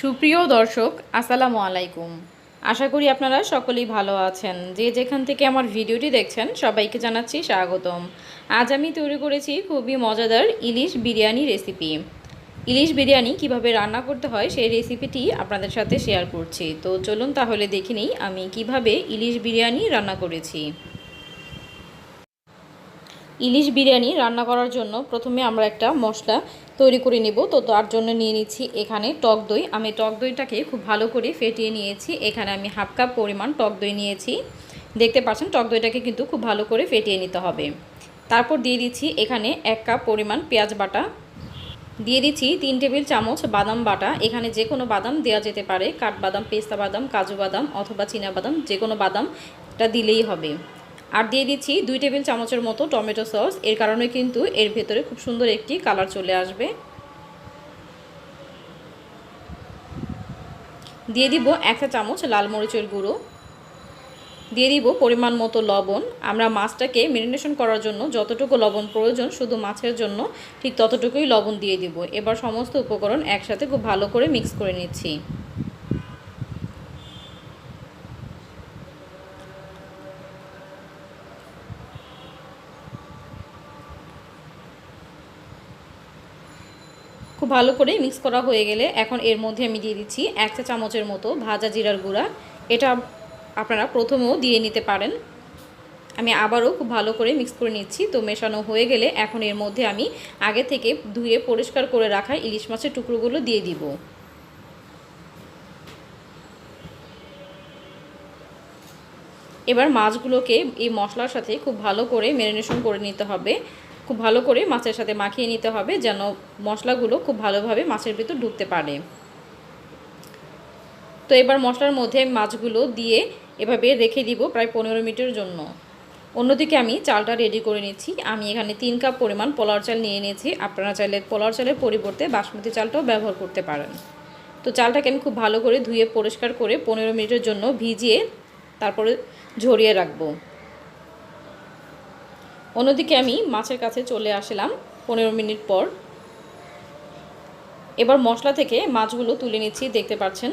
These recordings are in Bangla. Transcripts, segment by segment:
সুপ্রিয় দর্শক, আসসালামু আলাইকুম। আশা করি আপনারা সকলেই ভালো আছেন। যে যেখান থেকে আমার ভিডিওটি দেখছেন, সবাইকে জানাচ্ছি স্বাগতম। আজ আমি তৈরি করেছি খুবই মজাদার ইলিশ বিরিয়ানি রেসিপি। ইলিশ বিরিয়ানি কীভাবে রান্না করতে হয়, সেই রেসিপিটি আপনাদের সাথে শেয়ার করছি। তো চলুন তাহলে দেখে নিই আমি কীভাবে ইলিশ বিরিয়ানি রান্না করেছি। ইলিশ বিরিয়ানি রান্না করার জন্য প্রথমে আমরা একটা মশলা তৈরি করে নিব। তো তার জন্য নিয়ে নিচ্ছি এখানে টক দই। আমি টক দইটাকে খুব ভালো করে ফেটিয়ে নিয়েছি। এখানে আমি হাফ কাপ পরিমাণ টক দই নিয়েছি। দেখতে পাচ্ছেন, টক দইটাকে কিন্তু খুব ভালো করে ফেটিয়ে নিতে হবে। তারপর দিয়ে দিচ্ছি এখানে এক কাপ পরিমাণ পেঁয়াজ বাটা। দিয়ে দিচ্ছি তিন টেবিল চামচ বাদাম বাটা। এখানে যে কোনো বাদাম দেওয়া যেতে পারে। কাঠবাদাম, পেস্তা বাদাম, কাজু বাদাম অথবা বাদাম, যে কোনো বাদামটা দিলেই হবে। আর দিয়ে দিচ্ছি দুই টেবিল চামচের মতো টমেটো সস। এর কারণে কিন্তু এর ভেতরে খুব সুন্দর একটি কালার চলে আসবে। দিয়ে দিব একটা চামচ লাল মরিচের গুঁড়ো। দিয়ে দিব পরিমাণ মতো লবণ। আমরা মাছটাকে মেরিনেশন করার জন্য যতটুকু লবণ প্রয়োজন শুধু মাছের জন্য, ঠিক ততটুকুই লবণ দিয়ে দিব। এবার সমস্ত উপকরণ একসাথে খুব ভালো করে মিক্স করে নিচ্ছি। খুব ভালো করে মিক্স করা হয়ে গেলে এখন এর মধ্যে আমি দিয়ে দিচ্ছি এক চা চামচের মতো ভাজা জিরার গুঁড়া। এটা আপনারা প্রথমেও দিয়ে নিতে পারেন। আমি আবারও খুব ভালো করে মিক্স করে নিচ্ছি। তো মেশানো হয়ে গেলে এখন এর মধ্যে আমি আগে থেকে ধুয়ে পরিষ্কার করে রাখা ইলিশ মাছের টুকরোগুলো দিয়ে দিব। এবার মাছগুলোকে এই মশলার সাথে খুব ভালো করে ম্যারিনেশন করে নিতে হবে। খুব ভালো করে মাছের সাথে মাখিয়ে নিতে হবে যেন মশলাগুলো খুব ভালোভাবে মাছের ভিতর ঢুকতে পারে। তো এবার মশলার মধ্যে মাছগুলো দিয়ে এভাবে রেখে দিব প্রায় পনেরো মিনিটের জন্য। অন্যদিকে আমি চালটা রেডি করে নিচ্ছি। আমি এখানে তিন কাপ পরিমাণ পোলার চাল নিয়ে নিয়েছি। আপনারা চাইলে পোলার চালের পরিবর্তে বাসমতি চালটাও ব্যবহার করতে পারেন। তো চালটাকে আমি খুব ভালো করে ধুয়ে পরিষ্কার করে পনেরো মিনিটের জন্য ভিজিয়ে তারপরে ঝরিয়ে রাখব। অন্যদিকে আমি মাছের কাছে চলে আসলাম পনেরো মিনিট পর। এবার মশলা থেকে মাছগুলো তুলে নিচ্ছি, দেখতে পাচ্ছেন?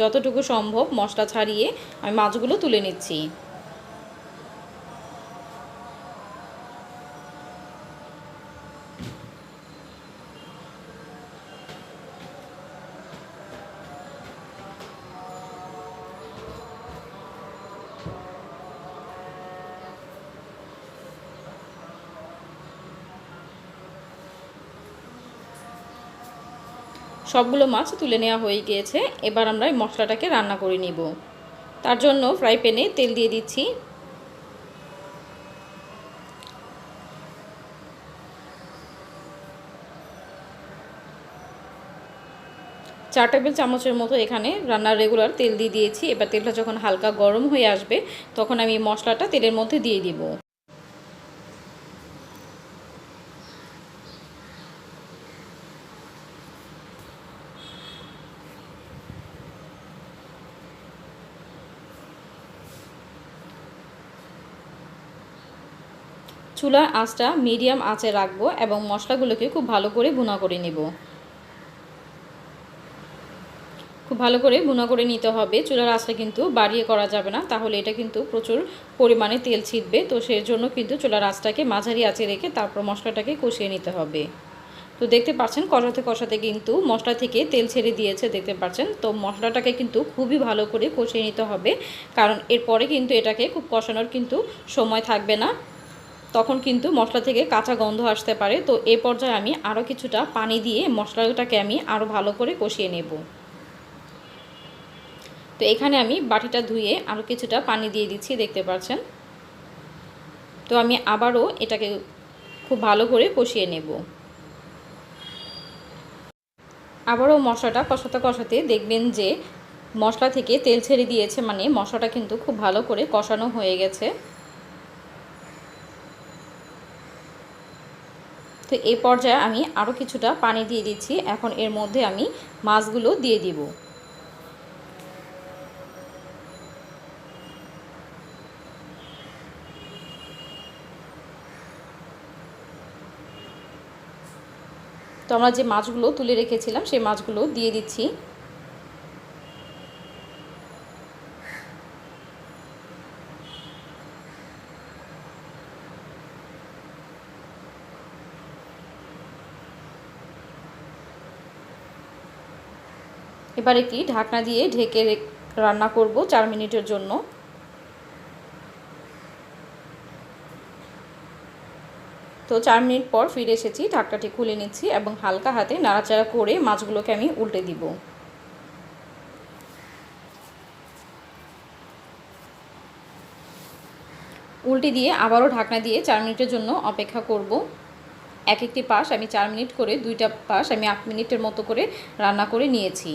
যতটুকু সম্ভব মশলা ছাড়িয়ে আমি মাছগুলো তুলে নিচ্ছি। সবগুলো মাছ তুলে নেওয়া হয়ে গিয়েছে। এবার আমরা এই মশলাটাকে রান্না করে নিব। তার জন্য ফ্রাই প্যানে তেল দিয়ে দিচ্ছি। চার টেবিল চামচের মতো এখানে রান্নার রেগুলার তেল দিয়ে দিয়েছি। এবার তেলটা যখন হালকা গরম হয়ে আসবে, তখন আমি মশলাটা তেলের মধ্যে দিয়ে দিব। চুলার আঁচটা মিডিয়াম আঁচে রাখব এবং মশলাগুলোকে খুব ভালো করে ভুনা করে নেব। খুব ভালো করে ভুনা করে নিতে হবে। চুলার আঁচটা কিন্তু বাড়িয়ে করা যাবে না, তাহলে এটা কিন্তু প্রচুর পরিমাণে তেল ছিটবে। তো সেই জন্য কিন্তু চুলার আঁচটাকে মাঝারি আঁচে রেখে তারপর মশলাটাকে কষিয়ে নিতে হবে। তো দেখতে পাচ্ছেন, কষাতে কষাতে কিন্তু মশলা থেকে তেল ছেড়ে দিয়েছে, দেখতে পাচ্ছেন। তো মশলাটাকে কিন্তু খুবই ভালো করে কষিয়ে নিতে হবে, কারণ এরপরে কিন্তু এটাকে খুব কষানোর কিন্তু সময় থাকবে না। তখন কিন্তু মশলা থেকে কাঁচা গন্ধ আসতে পারে। তো এ পর্যায়ে আমি আরও কিছুটা পানি দিয়ে মশলাটাকে আমি আরও ভালো করে কষিয়ে নেব। তো এখানে আমি বাটিটা ধুয়ে আরও কিছুটা পানি দিয়ে দিচ্ছি, দেখতে পাচ্ছেন? তো আমি আবারও এটাকে খুব ভালো করে কষিয়ে নেব। আবারও মশলাটা কষাতে কষাতে দেখবেন যে মশলা থেকে তেল ছেড়ে দিয়েছে মানে মশলাটা কিন্তু খুব ভালো করে কষানো হয়ে গেছে। তো এই পর্যায়ে আমি আরও কিছুটা পানি দিয়ে দিচ্ছি। এখন এর মধ্যে আমি মাছগুলো দিয়ে দিব। তো আমরা যে মাছগুলো তুলে রেখেছিলাম, সেই মাছগুলো দিয়ে দিচ্ছি। এবার একটি ঢাকনা দিয়ে ঢেকে রান্না করব চার মিনিটের জন্য। তো চার মিনিট পর ফিরে এসেছি, ঢাকনাটি খুলে নিচ্ছি এবং হালকা হাতে নাড়াচাড়া করে মাছগুলোকে আমি উল্টে দিব। উল্টে দিয়ে আবারও ঢাকনা দিয়ে চার মিনিটের জন্য অপেক্ষা করব। এক একটি পাশ আমি চার মিনিট করে, দুইটা পাশ আমি আট মিনিটের মতো করে রান্না করে নিয়েছি।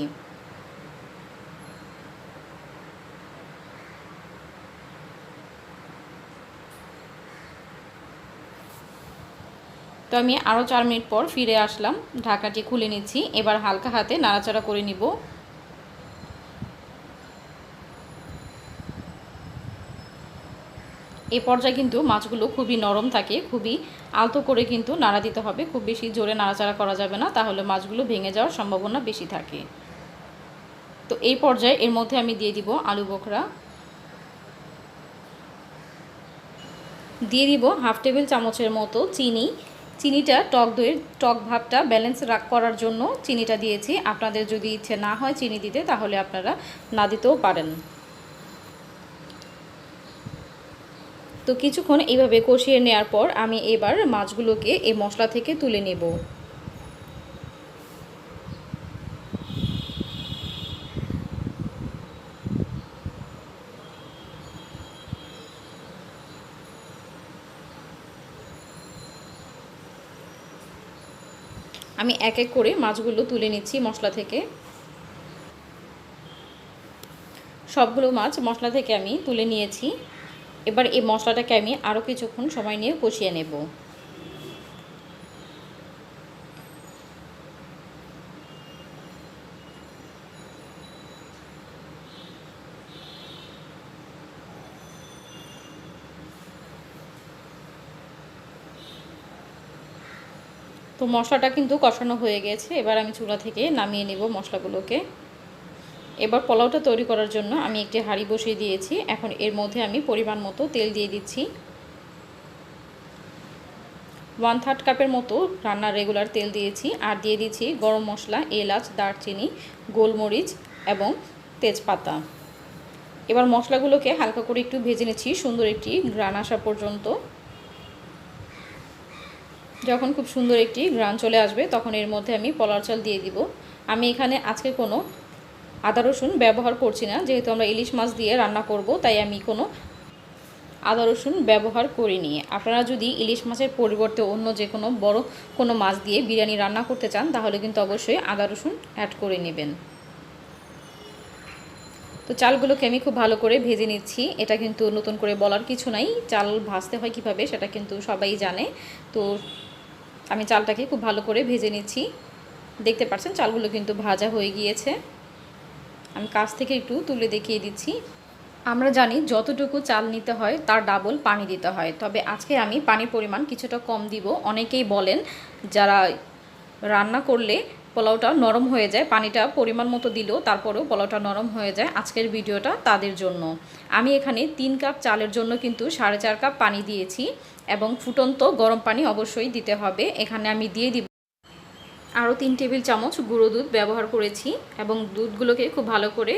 তো আমি আরও চার মিনিট পর ফিরে আসলাম। ঢাকাটি খুলে নিচ্ছি। এবার হালকা হাতে নাড়াচাড়া করে নিব। এ পর্যায়ে কিন্তু মাছগুলো খুবই নরম থাকে, খুবই আলতো করে কিন্তু নাড়া দিতে হবে। খুব বেশি জোরে নাড়াচাড়া করা যাবে না, তাহলে মাছগুলো ভেঙে যাওয়ার সম্ভাবনা বেশি থাকে। তো এই পর্যায়ে এর মধ্যে আমি দিয়ে দিব আলু বোখরা। দিয়ে দিব হাফ টেবিল চামচের মতো চিনি। চিনিটা টক দইয়ের টক ভাবটা ব্যালেন্স রাখ করার জন্য চিনিটা দিয়েছি। আপনাদের যদি ইচ্ছে না হয় চিনি দিতে, তাহলে আপনারা না দিতেও পারেন। তো কিছুক্ষণ এইভাবে কষিয়ে নেওয়ার পর আমি এবার মাছগুলোকে এই মশলা থেকে তুলে নেব। আমি এক এক করে মাছগুলো তুলে নিচ্ছি মশলা থেকে। সবগুলো মাছ মশলা থেকে আমি তুলে নিয়েছি। এবার এই মশলাটাকে আমি আরও কিছুক্ষণ সময় নিয়ে কষিয়ে নেব। তো মশলাটা কিন্তু কষানো হয়ে গেছে। এবার আমি চুলা থেকে নামিয়ে নেব মশলাগুলোকে। এবার পোলাওটা তৈরি করার জন্য আমি একটি হাঁড়ি বসিয়ে দিয়েছি। এখন এর মধ্যে আমি পরিমাণ মতো তেল দিয়ে দিচ্ছি। ওয়ান থার্ড কাপের মতো রান্নার রেগুলার তেল দিয়েছি। আর দিয়ে দিচ্ছি গরম মশলা, এলাচ, দারচিনি, গোলমরিচ এবং তেজপাতা। এবার মশলাগুলোকে হালকা করে একটু ভেজে নিচ্ছি। সুন্দর একটি গ্রান আসা পর্যন্ত। যখন খুব সুন্দর একটি গ্রান চলে আসবে, তখন এর মধ্যে আমি পলার চাল দিয়ে দিব। আমি এখানে আজকে কোনো আদা রসুন ব্যবহার করছি না, যেহেতু আমরা ইলিশ মাছ দিয়ে রান্না করব, তাই আমি কোনো আদা রসুন ব্যবহার করিনি। আপনারা যদি ইলিশ মাছের পরিবর্তে অন্য যে কোনো বড় কোনো মাছ দিয়ে বিরিয়ানি রান্না করতে চান, তাহলে কিন্তু অবশ্যই আদা রসুন অ্যাড করে নেবেন। তো চালগুলোকে আমি খুব ভালো করে ভেজে নিচ্ছি। এটা কিন্তু নতুন করে বলার কিছু নাই। চাল ভাজতে হয় কীভাবে, সেটা কিন্তু সবাই জানে। তো আমি চালটাকে খুব ভালো করে ভেজে নিচ্ছি। দেখতে পাচ্ছেন চালগুলো কিন্তু ভাজা হয়ে গিয়েছে। আমি কাছ থেকে একটু তুলে দেখিয়ে দিচ্ছি। আমরা জানি যতটুকু চাল নিতে হয় তার ডাবল পানি দিতে হয়। তবে আজকে আমি পানির পরিমাণ কিছুটা কম দিব। অনেকেই বলেন, যারা রান্না করলে পোলাওটা নরম হয়ে যায়, পানিটা পরিমাণ মতো দিলেও তারপরেও পোলাওটা নরম হয়ে যায় আজকের ভিডিওটা তাদের জন্য। আমি এখানে তিন কাপ চালের জন্য কিন্তু সাড়ে চার কাপ পানি দিয়েছি এবং ফুটন্ত গরম পানি অবশ্যই দিতে হবে। এখানে আমি দিয়ে দিব আরও তিন টেবিল চামচ গুঁড়ো দুধ ব্যবহার করেছি এবং দুধগুলোকে খুব ভালো করে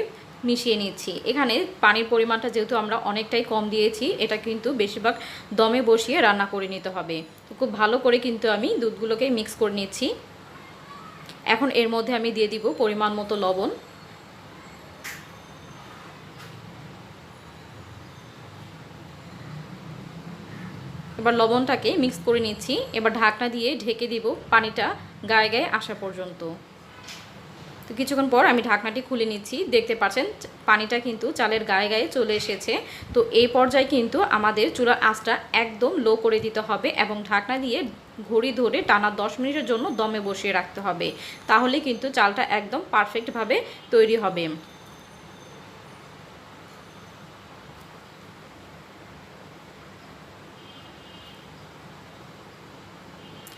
মিশিয়ে নিচ্ছি। এখানে পানির পরিমাণটা যেহেতু আমরা অনেকটাই কম দিয়েছি, এটা কিন্তু বেশিরভাগ দমে বসিয়ে রান্না করে নিতে হবে। খুব ভালো করে কিন্তু আমি দুধগুলোকে মিক্স করে নিচ্ছি। এখন এর মধ্যে আমি দিয়ে দিব পরিমাণ মতো লবণ। এবার লবণটাকে মিক্স করে নিচ্ছি। এবার ঢাকনা দিয়ে ঢেকে দিব পানিটা গায়ে গায়ে আসা পর্যন্ত। তো কিছুক্ষণ পর আমি ঢাকনাটি খুলে নিচ্ছি। দেখতে পাচ্ছেন, পানিটা কিন্তু চালের গায়ে গায়ে চলে এসেছে। তো এই পর্যায়ে কিন্তু আমাদের চুলার আঁচটা একদম লো করে দিতে হবে এবং ঢাকনা দিয়ে ঘড়ি ধরে টানা দশ মিনিটের জন্য দমে বসিয়ে রাখতে হবে। তাহলে কিন্তু চালটা একদম পারফেক্টভাবে তৈরি হবে।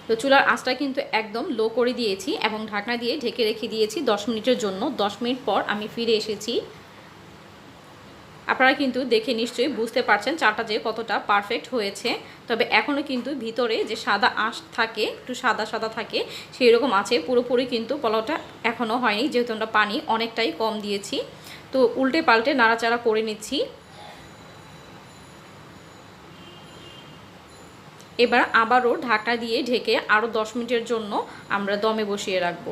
তো চুলার আঁচটা কিন্তু একদম লো করে দিয়েছি এবং ঢাকনা দিয়ে ঢেকে রেখে দিয়েছি দশ মিনিটের জন্য। দশ মিনিট পর আমি ফিরে এসেছি। আপনারা কিন্তু দেখে নিশ্চয়ই বুঝতে পারছেন চাটা যে কতটা পারফেক্ট হয়েছে। তবে এখনও কিন্তু ভিতরে যে সাদা আঁশ থাকে, একটু সাদা সাদা থাকে সেই রকম আছে। পুরোপুরি কিন্তু পোলাওটা এখনও হয়নি, যেহেতু আমরা পানি অনেকটাই কম দিয়েছি। তো উল্টে পাল্টে নাড়াচাড়া করে নিচ্ছি। এবার আবারও ঢাকা দিয়ে ঢেকে আরও দশ মিনিটের জন্য আমরা দমে বসিয়ে রাখব।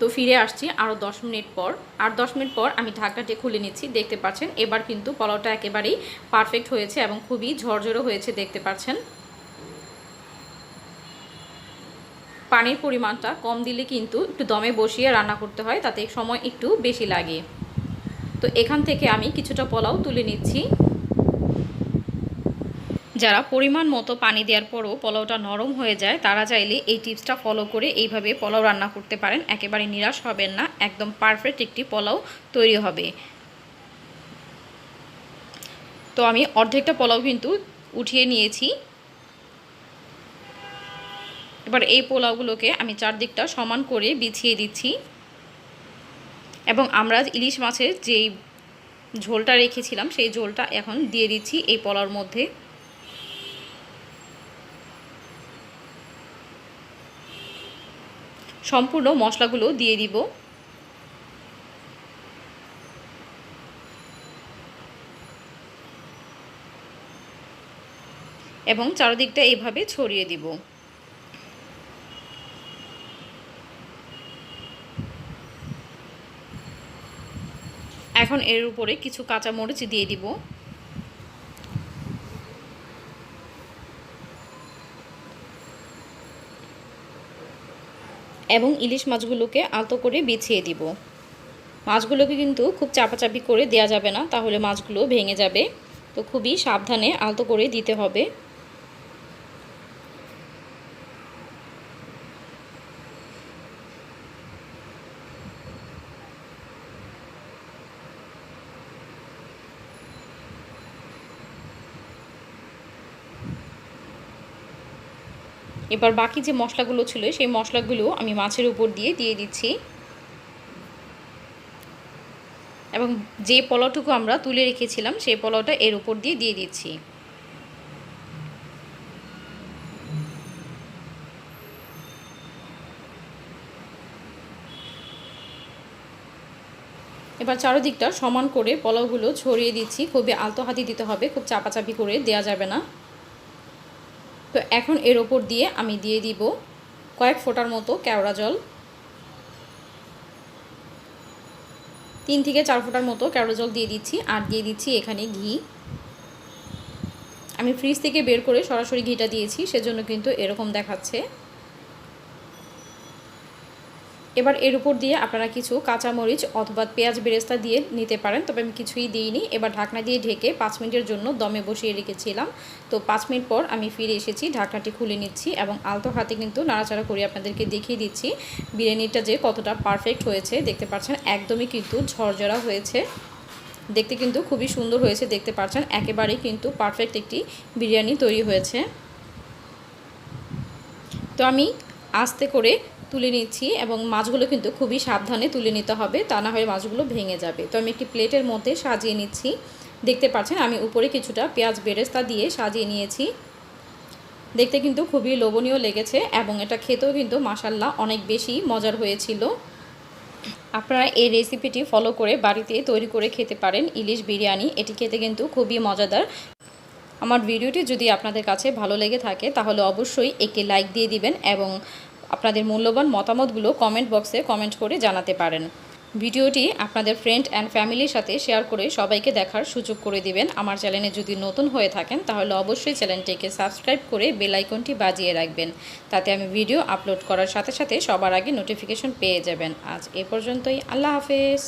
তো ফিরে আসছি আরও দশ মিনিট পর। আর দশ মিনিট পর আমি ঢাকনাটি খুলে নিচ্ছি, দেখতে পাচ্ছেন। এবার কিন্তু পোলাওটা একেবারেই পারফেক্ট হয়েছে এবং খুবই ঝরঝরো হয়েছে, দেখতে পাচ্ছেন। পানির পরিমাণটা কম দিলে কিন্তু একটু দমে বসিয়ে রান্না করতে হয়, তাতে সময় একটু বেশি লাগে। তো এখান থেকে আমি কিছুটা পোলাও তুলে নিচ্ছি। যারা পরিমাণ মতো পানি দেওয়ার পরও পোলাওটা নরম হয়ে যায়, তারা চাইলে এই টিপসটা ফলো করে এইভাবে পোলাও রান্না করতে পারেন। একেবারে নিরাশ হবেন না, একদম পারফেক্ট একটি পোলাও তৈরি হবে। তো আমি অর্ধেকটা পোলাও কিন্তু উঠিয়ে নিয়েছি। এবার এই পোলাওগুলোকে আমি চারদিকটা সমান করে বিছিয়ে দিচ্ছি। এবং আমরা ইলিশ মাছের যেই ঝোলটা রেখেছিলাম, সেই ঝোলটা এখন দিয়ে দিচ্ছি এই পলার মধ্যে। সম্পূর্ণ মশলাগুলো দিয়ে দিব। এবং চারদিকটা এইভাবে ছড়িয়ে দিব। এখন এর উপরে কিছু কাঁচামরিচ দিয়ে দিব। এবং ইলিশ মাছগুলোকে আলতো করে বিছিয়ে দিব। মাছগুলোকে কিন্তু খুব চাপাচাপি করে দেয়া যাবে না, তাহলে মাছগুলো ভেঙে যাবে। তো খুবই সাবধানে আলতো করে দিতে হবে। এবার বাকি যে মশলাগুলো ছিল, সেই মশলাগুলো আমি মাছের উপর দিয়ে দিয়ে দিচ্ছি। এবং যে পোলাওটুকু আমরা তুলে রেখেছিলাম, সেই পোলাওটা এর উপর দিয়ে দিয়ে দিচ্ছি। এবার চারোদিকটা সমান করে পোলাওগুলো ছড়িয়ে দিচ্ছি। খুবই আলতো হাতি দিতে হবে, খুব চাপাচাপি করে দেয়া যাবে না। তো এখন এর ওপর দিয়ে আমি দিয়ে দিব কয়েক ফোটার মতো কেওড়া জল। তিন থেকে চার ফোঁটার মতো কেওড়া জল দিয়ে দিচ্ছি আর দিয়ে দিচ্ছি এখানে ঘি। আমি ফ্রিজ থেকে বের করে সরাসরি ঘিটা দিয়েছি, সেজন্য কিন্তু এরকম দেখাচ্ছে। এবার এর উপর দিয়ে আপনারা কিছু কাঁচামরিচ অথবা পেঁয়াজ বেরেস্তা দিয়ে নিতে পারেন, তবে আমি কিছুই দিইনি। এবার ঢাকনা দিয়ে ঢেকে পাঁচ মিনিটের জন্য দমে বসিয়ে রেখেছিলাম। তো পাঁচ মিনিট পর আমি ফিরে এসেছি, ঢাকনাটি খুলে নিচ্ছি এবং আলতো হাতে কিন্তু নাড়াচাড়া করে আপনাদেরকে দেখিয়ে দিচ্ছি। বিরিয়ানিটা যে কতটা পারফেক্ট হয়েছে, দেখতে পাচ্ছেন, একদমই কিন্তু ঝরঝরা হয়েছে। দেখতে কিন্তু খুবই সুন্দর হয়েছে, দেখতে পাচ্ছেন একেবারেই কিন্তু পারফেক্ট একটি বিরিয়ানি তৈরি হয়েছে। তো আমি আস্তে করে তুলে নিচ্ছি এবং মাছগুলো কিন্তু খুবই সাবধানে তুলে নিতে হবে, তা না হলে মাছগুলো ভেঙে যাবে। তো আমি একটি প্লেটের মধ্যে সাজিয়ে নিচ্ছি। দেখতে পাচ্ছেন, আমি উপরে কিছুটা পেঁয়াজ বেরেস্তা দিয়ে সাজিয়ে নিয়েছি। দেখতে কিন্তু খুবই লোভনীয় লেগেছে এবং এটা খেতেও কিন্তু মাসাল্লাহ অনেক বেশি মজার হয়েছিল। আপনারা এই রেসিপিটি ফলো করে বাড়িতে তৈরি করে খেতে পারেন ইলিশ বিরিয়ানি, এটি খেতে কিন্তু খুবই মজাদার। আমার ভিডিওটি যদি আপনাদের কাছে ভালো লেগে থাকে, তাহলে অবশ্যই একটি লাইক দিয়ে দিবেন এবং আপনাদের মূল্যবান মতামতগুলো কমেন্ট বক্সে কমেন্ট করে জানাতে পারেন। ভিডিওটি আপনাদের ফ্রেন্ড অ্যান্ড ফ্যামিলির সাথে শেয়ার করে সবাইকে দেখার সুযোগ করে দিবেন। আমার চ্যানেলে যদি নতুন হয়ে থাকেন, তাহলে অবশ্যই চ্যানেলটিকে সাবস্ক্রাইব করে বেল আইকনটি বাজিয়ে রাখবেন। তাতে আমি ভিডিও আপলোড করার সাথে সাথে সবার আগে নোটিফিকেশন পেয়ে যাবেন। আজ এ পর্যন্তই। আল্লাহ হাফেজ।